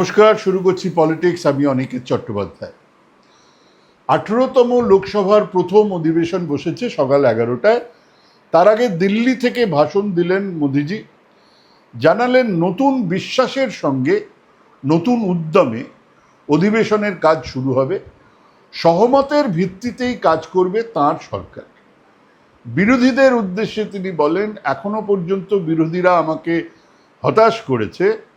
নমস্কার, শুরু করছি পলিটিক্স। আমি অনিকেত চট্টোপাধ্যায়। আঠেরোতম লোকসভার প্রথম অধিবেশন বসেছে সকাল এগারোটায়। তার আগে দিল্লি থেকে ভাষণ দিলেন মোদিজি। জানালেন, নতুন বিশ্বাসের সঙ্গে নতুন উদ্যমে অধিবেশনের কাজ শুরু হবে। সহমতের ভিত্তিতেই কাজ করবে তার সরকার। বিরোধীদের উদ্দেশ্যে তিনি বলেন, এখনও পর্যন্ত বিরোধীরা আমাকে হতাশ করেছে।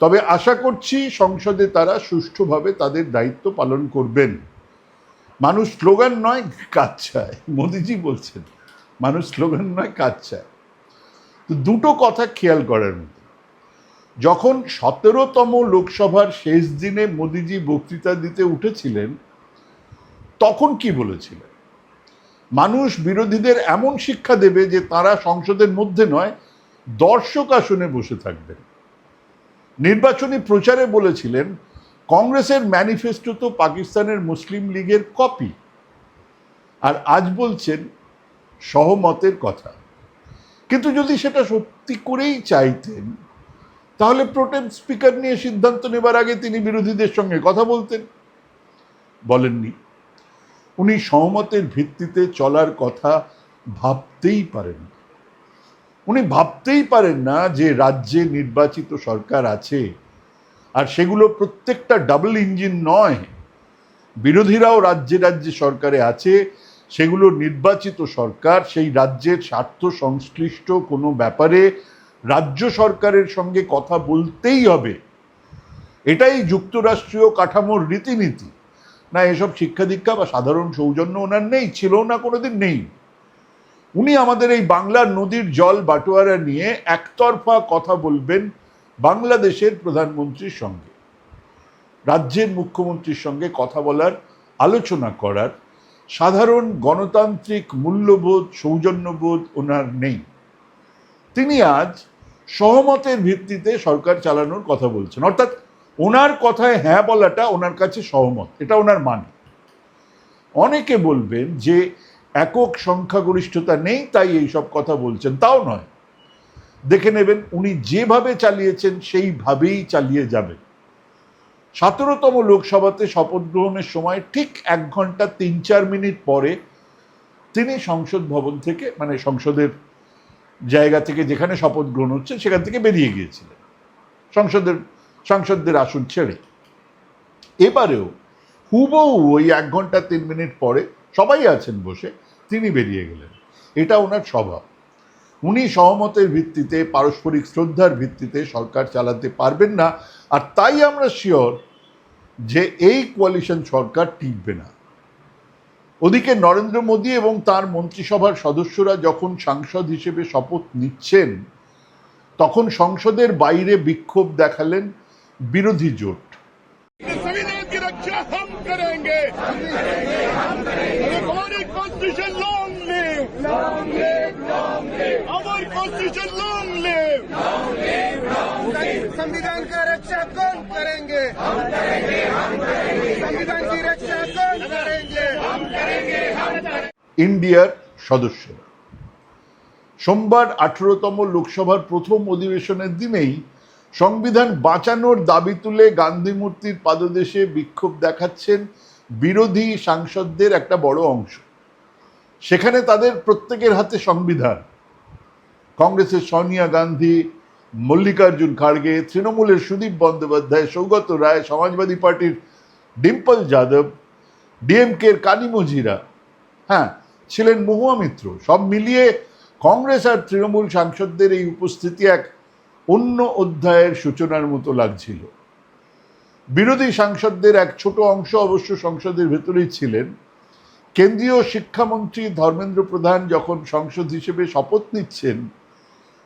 তবে আশা করছি সংসদে তারা সুষ্ঠুভাবে তাদের দায়িত্ব পালন করবেন। মানুষ স্লোগান নয়, কাজ চায়। মোদিজি বলছেন, মানুষ স্লোগান নয়, কাজ চায়। তো দুটো কথা খেয়াল করার মতো। যখন সতেরোতম লোকসভার শেষ দিনে মোদিজি বক্তৃতা দিতে উঠেছিলেন, তখন কি বলেছিলেন? মানুষ বিরোধীদের এমন শিক্ষা দেবে যে তারা সংসদের মধ্যে নয়, দর্শক আসনে বসে থাকবেন। নির্বাচনী প্রচারে বলেছিলেন, কংগ্রেসের ম্যানিফেস্টো তো পাকিস্তানের মুসলিম লীগের কপি। আর আজ বলছেন, সহমতের কথা। কিন্তু যদি সেটা সত্যি করেই চাইতেন, তাহলে প্রোটেম স্পিকার নিয়ে সিদ্ধান্ত নেবার আগে তিনি বিরোধীদের সঙ্গে কথা বলতেন। বলেননি, উনি সহমতের ভিত্তিতে চলার কথা ভাবতেই পারেন। উনি ভাবতেই পারেন না যে রাজ্যে নির্বাচিত সরকার আছে। আর সেগুলো প্রত্যেকটা ডাবল ইঞ্জিন নয়। বিরোধীরাও রাজ্যে রাজ্যে সরকারে আছে। সেগুলো নির্বাচিত সরকার, সেই রাজ্যের স্বার্থ সংশ্লিষ্ট কোনো ব্যাপারে রাজ্য সরকারের সঙ্গে কথা বলতেই হবে। এটাই যুক্তরাষ্ট্রীয় কাঠামোর রীতিনীতি। না, এসব শিক্ষা দীক্ষা বা সাধারণ সৌজন্য ওনার নেই ছিল না, কোনোদিন নেই। উনি আমাদের এই বাংলার নদীর জল বাটোয়ারা নিয়ে একতরফা কথা বলবেন বাংলাদেশের প্রধানমন্ত্রীর সঙ্গে। রাজ্যের মুখ্যমন্ত্রীর সঙ্গে কথা বলার, আলোচনা করার সাধারণ গণতান্ত্রিক মূল্যবোধ, সৌজন্যবোধ ওনার নেই। তিনি আজ সহমতের ভিত্তিতে সরকার চালানোর কথা বলছেন। অর্থাৎ ওনার কথায় হ্যাঁ বলাটা ওনার কাছে সহমত, এটা ওনার মানে। অনেকে বলবেন যে একক সংখ্যাগরিষ্ঠতা নেই, তাই এই সব কথা বলছেন। তাও নয়। দেখে নেবেন, উনি যেভাবে চালিয়েছেন, সেইভাবেই চালিয়ে যাবেন। সতেরোতম লোকসভাতে শপথ গ্রহণের সময় ঠিক এক ঘণ্টা তিন চার মিনিট পরে তিনি সংসদ ভবন থেকে মানে সংসদের জায়গা থেকে যেখানে শপথ গ্রহণ হচ্ছে, সেখান থেকে বেরিয়ে গিয়েছিলেন। সংসদের, সাংসদদের আসন ছেড়ে। এবারেও হুবহু ওই এক ঘণ্টা তিন মিনিট পরে সবাই আছেন বসে তিনি বেরিয়ে গেলেন। এটা ওনার স্বভাব। উনি সহমতের ভিত্তিতে, পারস্পরিক শ্রদ্ধার ভিত্তিতে সরকার চালাতে পারবেন না। আর তাই আমরা শিওর যে এই কোয়ালিশন সরকার টিকবে না। ওদিকে নরেন্দ্র মোদী এবং তার মন্ত্রিসভার সদস্যরা যখন সাংসদ হিসেবে শপথ নিচ্ছেন, তখন সংসদের বাইরে বিক্ষোভ দেখালেন বিরোধী জোট। कॉन्स्टिट्यूशन लॉन्ग लिव हमारी कॉन्स्टिट्यूशन लॉन्ग लिव संविधान का रक्षा कौन करेंगे हम करेंगे हम करेंगे संविधान की रक्षा कौन करेंगे हम करेंगे ইন্ডিয়ার সদস্যরা সোমবার আঠেরোতম লোকসভার প্রথম অধিবেশনের দিনেই সংবিধান বাঁচানোর দাবি তুলে গান্ধী মূর্তির পাদদেশে বিক্ষোভ দেখাচ্ছেন বিরোধী সাংসদদের একটা বড় অংশ সেখানে তাদের প্রত্যেকের হাতে সংবিধান। কংগ্রেসের সোনিয়া গান্ধী, মল্লিকার্জুন খাড়গে, তৃণমূলের সুদীপ বন্দ্যোপাধ্যায়, সৌগত রায়, সমাজবাদী পার্টির ডিম্পল যাদব, ডিএমকের কালী মজিরা হ্যাঁ ছিলেন মহুয়া মিত্র। সব মিলিয়ে কংগ্রেস আর তৃণমূল সাংসদদের এই উপস্থিতি এক অন্য অধ্যায়ের সূচনার মতো লাগছিল। বিরোধী সাংসদদের এক ছোট অংশ অবশ্য সংসদের ভেতরেই ছিলেন। কেন্দ্রীয় শিক্ষামন্ত্রী ধর্মেন্দ্র প্রধান যখন সংসদ হিসেবে শপথ নিচ্ছেন,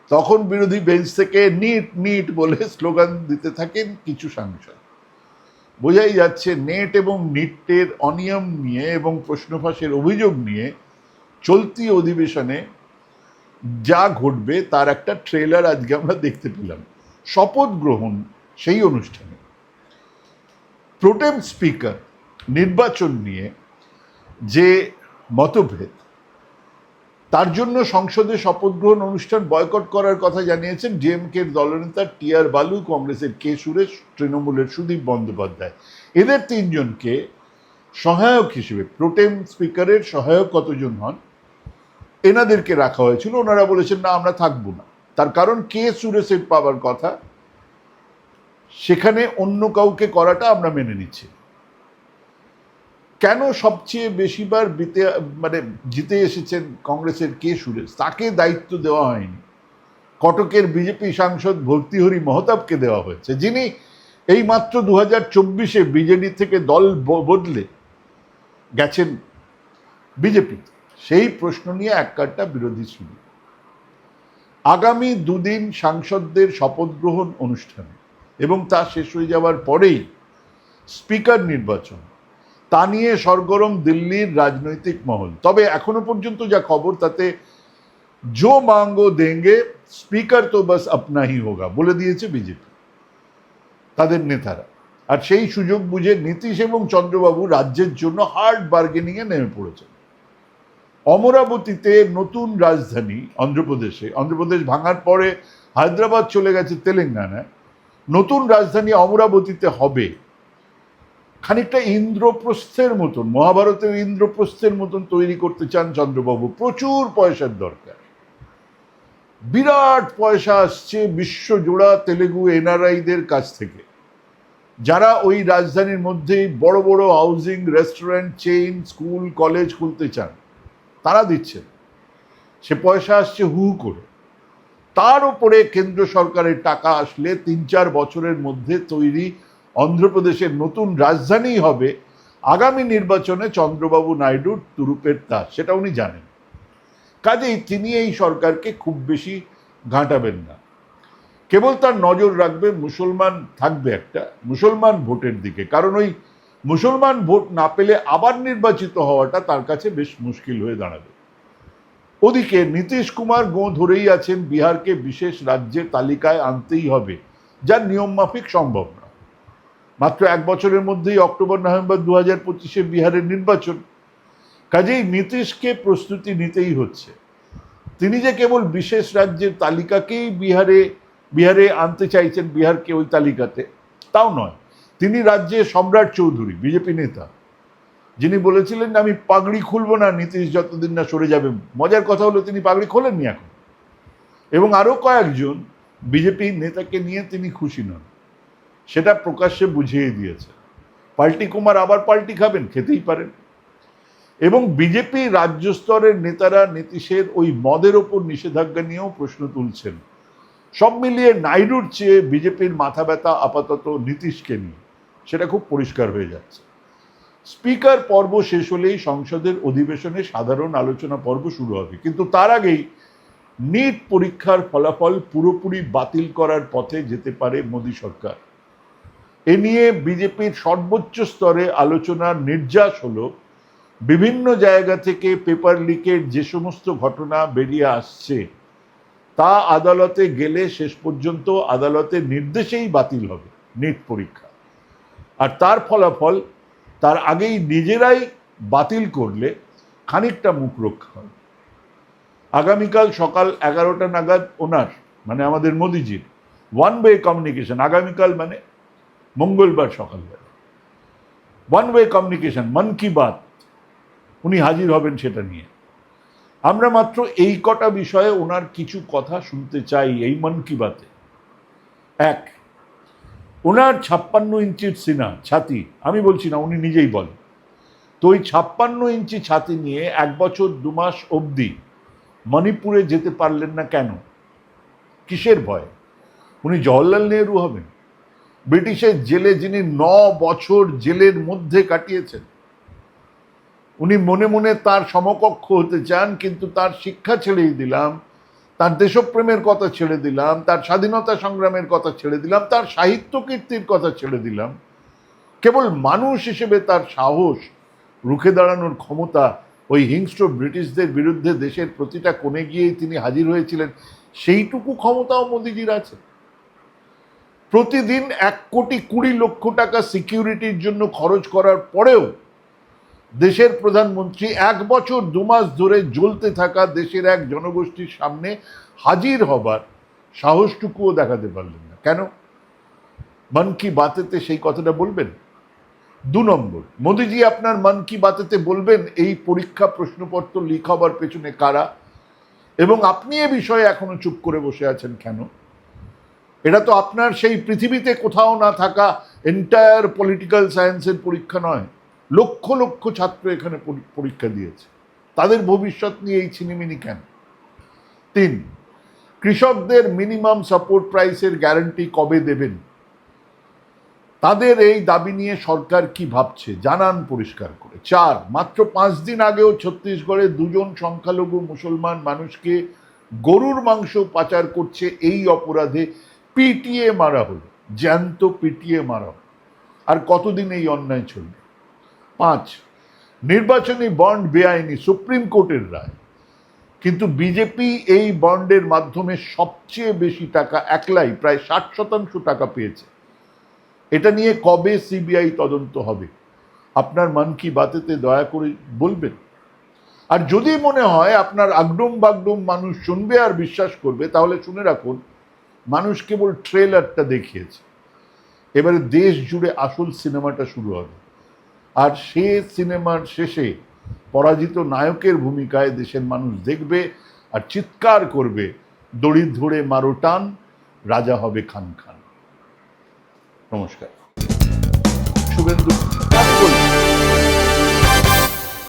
তখন বিরোধী বেঞ্চ থেকে নিট নিট বলে স্লোগান দিতে থাকেন কিছু সাংসদ। বোঝাই যাচ্ছে, নেট এবং নিটের অনিয়ম নিয়ে এবং প্রশ্ন ফাঁসের অভিযোগ নিয়ে চলতি অধিবেশনে যা ঘটবে, তার একটা ট্রেলার আজকে আমরা দেখতে পেলাম। শপথ গ্রহণ সেই অনুষ্ঠানে। প্রোটেম স্পিকার নির্বাচন নিয়ে যে মতভেদ, তার জন্য সংসদে শপথ গ্রহণ অনুষ্ঠান বয়কট করার কথা জানিয়েছেন ডিএমকের দলনেতা টি আর বালু, কংগ্রেসের কে সুরেশ, তৃণমূলের সুদীপ বন্দ্যোপাধ্যায়। এদের তিনজনকে সহায়ক হিসেবে, প্রোটেম স্পিকারের সহায়ক কতজন হন, এনাদেরকে রাখা হয়েছিল। ওনারা বলেছেন, না, আমরা থাকব না। তার কারণ, কে সুরেশের পাওয়ার কথা, সেখানে অন্য কাউকে করাটা আমরা মেনে নিচ্ছি কেন সবচেয়ে বেশিবার বিতে মানে জিতে এসেছেন কংগ্রেসের কে সুরেশ? তাকে দায়িত্ব দেওয়া হয়নি। কটকের বিজেপি সাংসদ ভর্তিহরি মহতাবকে দেওয়া হয়েছে। যিনি এই মাত্র দু হাজার চব্বিশে বিজেডি থেকে দল বদলে গেছেন বিজেপি সেই প্রশ্ন নিয়ে এক কাটটা বিরোধী শুনি আগামী দুদিন সাংসদদের শপথ গ্রহণ অনুষ্ঠানে এবং তা শেষ হয়ে যাওয়ার পরেই স্পিকার নির্বাচন। তা নিয়ে সরগরম দিল্লির রাজনৈতিক মহল। তবে এখনও পর্যন্ত যা খবর, তাতে জো মাঙ্গো দেঙ্গে, স্পিকার তো বাস আপনা হি হোগা, বলে দিয়েছে বিজেপি, তাদের নেতারা। আর সেই সুযোগ বুঝে নীতিশ এবং চন্দ্রবাবু রাজ্যের জন্য হার্ড বার্গেনিংয়ে নেমে পড়েছেন। অমরাবতীতে নতুন রাজধানী অন্ধ্রপ্রদেশে, অন্ধ্রপ্রদেশ ভাঙার পরে হায়দ্রাবাদ চলে গেছে তেলেঙ্গানায়। নতুন রাজধানী অমরাবতীতে হবে। খানিকটা ইন্দ্রপ্রস্থের মতন মহাভারতের ইন্দ্রপ্রস্থের মতন তৈরি করতে চান চন্দ্রবাবু। প্রচুর পয়সার দরকার। বিরাট পয়সা আসছে বিশ্বজোড়া তেলেগু এনআরআইদের কাছ থেকে। যারা ওই রাজধানীর মধ্যেই বড় বড় housing, restaurant, chain, school, college খুলতে চান, তারা দিচ্ছেন। সে পয়সা আসছে হু হু করে। তার উপরে কেন্দ্র সরকারের টাকা আসলে তিন চার বছরের মধ্যে তৈরি অন্ধ্রপ্রদেশের নতুন রাজধানী হবে আগামী নির্বাচনে চন্দ্রবাবু নাইডুর তুরুপের তাস সেটা উনি জানেন। কাজেই তিনি এই সরকারকে খুব বেশি ঘাঁটাবেন না। কেবল তার নজর রাখবে মুসলমান থাকবে একটা, মুসলমান ভোটের দিকে। কারণ ওই মুসলমান ভোট না পেলে আবার নির্বাচিত হওয়াটা তার কাছে বেশ মুশকিল হয়ে দাঁড়াবে। ওদিকে নীতিশ কুমার গো ধরেই আছেন বিহারকে বিশেষ রাজ্যের তালিকায় আনতেই হবে যা নিয়ম মাফিক সম্ভব মাত্র এক বছরের মধ্যেই অক্টোবর, নভেম্বর দু হাজার পঁচিশে বিহারের নির্বাচন। কাজেই নীতিশকে প্রস্তুতি নিতেই হচ্ছে। তিনি যে কেবল বিশেষ রাজ্যের তালিকাকেই বিহারে বিহারে আনতে চাইছেন, বিহারকে ওই তালিকাতে, তাও নয়। তিনি রাজ্যে সম্রাট চৌধুরী, বিজেপি নেতা। যিনি বলেছিলেন, আমি পাগড়ি খুলবো না, নীতিশ যতদিন না সরে যাবে। মজার কথা হলো, তিনি পাগড়ি খোলেননি এখন। এবং আরও কয়েকজন বিজেপি নেতাকে নিয়ে তিনি খুশি নন। সেটা প্রকাশ্যে বুঝিয়ে দিয়েছে। পাল্টি কুমার আবার পাল্টি খাবেন, খেতেই পারেন। এবং বিজেপি রাজ্য স্তরের নেতারা নীতিশের ওই মদের ওপর নিষেধাজ্ঞা নিয়েও প্রশ্ন তুলছেন। সব মিলিয়ে নাইডুর চেয়ে বিজেপির মাথা ব্যথা আপাতত নীতিশকে নিয়ে। সেটা খুব পরিষ্কার হয়ে যাচ্ছে। স্পিকার পর্ব শেষ হলেই সংসদের অধিবেশনে সাধারণ আলোচনা পর্ব শুরু হবে। কিন্তু তার আগেই নিট পরীক্ষার ফলাফল পুরোপুরি বাতিল করার পথে যেতে পারে মোদী সরকার। এ নিয়ে বিজেপির সর্বোচ্চ স্তরে আলোচনার নির্যাস হলো। বিভিন্ন জায়গা থেকে পেপার লিকের যে সমস্ত ঘটনা বেরিয়ে আসছে, তা আদালতে গেলে শেষ পর্যন্ত আদালতের নির্দেশেই বাতিল হবে নিট পরীক্ষা। আর তার ফলাফল, তার আগেই নিজেরাই বাতিল করলে খানিকটা মুখ রক্ষা হবে। আগামীকাল সকাল এগারোটা নাগাদ ওনার মানে আমাদের মোদিজির ওয়ান ওয়ে কমিউনিকেশন আগামীকাল মানে মঙ্গলবার সকালবেলা ওয়ান ওয়ে কমিউনিকেশন মন কি বাত, উনি হাজির হবেন সেটা নিয়ে। আমরা মাত্র এই কটা বিষয়ে ওনার কিছু কথা শুনতে চাই এই মন কি বাতে। এক, ওনার ছাপ্পান্ন ইঞ্চির সিনা, ছাতি, আমি বলছি না, উনি নিজেই বলেন। তো ওই ছাপ্পান্ন ইঞ্চি ছাতি নিয়ে এক বছর দু মাস অবধি মণিপুরে যেতে পারলেন না কেন? কিসের ভয়? উনি জওহরলাল নেহরু হবেন? ব্রিটিশের জেলে যিনি ন বছর জেলের মধ্যে কাটিয়েছেন, উনি মনে মনে তার সমকক্ষ হতে চান, কিন্তু তার শিক্ষা ছেড়েই দিলাম, তার দেশপ্রেমের কথা ছেড়ে দিলাম, তার স্বাধীনতা সংগ্রামের কথা ছেড়ে দিলাম, তার সাহিত্য কীর্তির কথা ছেড়ে দিলাম। কেবল মানুষ হিসেবে তার সাহস রুখে দাঁড়ানোর ক্ষমতা ওই হিংস্র ব্রিটিশদের বিরুদ্ধে দেশের প্রতিটা কোণে গিয়েই তিনি হাজির হয়েছিলেন, সেইটুকু ক্ষমতাও মোদিজির আছে। প্রতিদিন এক কোটি কুড়ি লক্ষ টাকা সিকিউরিটির জন্য খরচ করার পরেও দেশের প্রধানমন্ত্রী এক বছর দু মাস ধরে জ্বলতে থাকা দেশের এক জনগোষ্ঠীর সামনে হাজির হবার সাহসটুকুও দেখাতে পারলেন না। কেন? মন কি বাতেতে সেই কথাটা বলবেন? দু নম্বর, মোদিজি আপনার মন কি বাতেতে বলবেন এই পরীক্ষা প্রশ্নপত্র লিক হবার পেছনে কারা? এবং আপনি এ বিষয়ে এখনও চুপ করে বসে আছেন কেন? এটা তো আপনার সেই পৃথিবীতে কোথাও না থাকা এন্টায়ার পলিটিক্যাল সায়েন্সের পরীক্ষা নয়। লক্ষ লক্ষ ছাত্র এখানে পরীক্ষা দিয়েছে। তাদের ভবিষ্যৎ নিয়ে এই ছিনিমিনি কেন? তিন, কৃষকদের মিনিমাম সাপোর্ট প্রাইসের গ্যারান্টি কবে দেবেন? তাদের এই দাবি নিয়ে সরকার কি ভাবছে? জানান পরিষ্কার করে। চার, মাত্র পাঁচ দিন আগেও ছত্তিশগড়ে দুজন সংখ্যালঘু মুসলমান মানুষকে গরুর মাংস পাচার করছে এই অপরাধে পিটিয়ে মারা হলো, জ্যান্ত পিটিয়ে মারা হলো। আর কতদিন এই অন্যায় চলবে? পাঁচ, নির্বাচনী বন্ড বেআইনি, সুপ্রিম কোর্টের রায়। কিন্তু বিজেপি এই বন্ডের মাধ্যমে সবচেয়ে বেশি টাকা, একলাই, প্রায় ষাট শতাংশ টাকা পেয়েছে। এটা নিয়ে কবে সিবিআই তদন্ত হবে? আপনার মন কি বাতেতে দয়া করে বলবেন? আর যদি মনে হয় আপনার আগডুম বাগডুম মানুষ শুনবে আর বিশ্বাস করবে, তাহলে শুনে রাখুন মানুষ কেবল ট্রেলারটা দেখিয়েছে। এবারে দেশ জুড়ে আসল সিনেমাটা শুরু হবে। আর সে সিনেমার শেষে পরাজিত নায়কের ভূমিকায় দেশের মানুষ দেখবে আর চিৎকার করবে, দড়ি ধরে মারো টান, রাজা হবে খান খান। নমস্কার। শুভেন্দু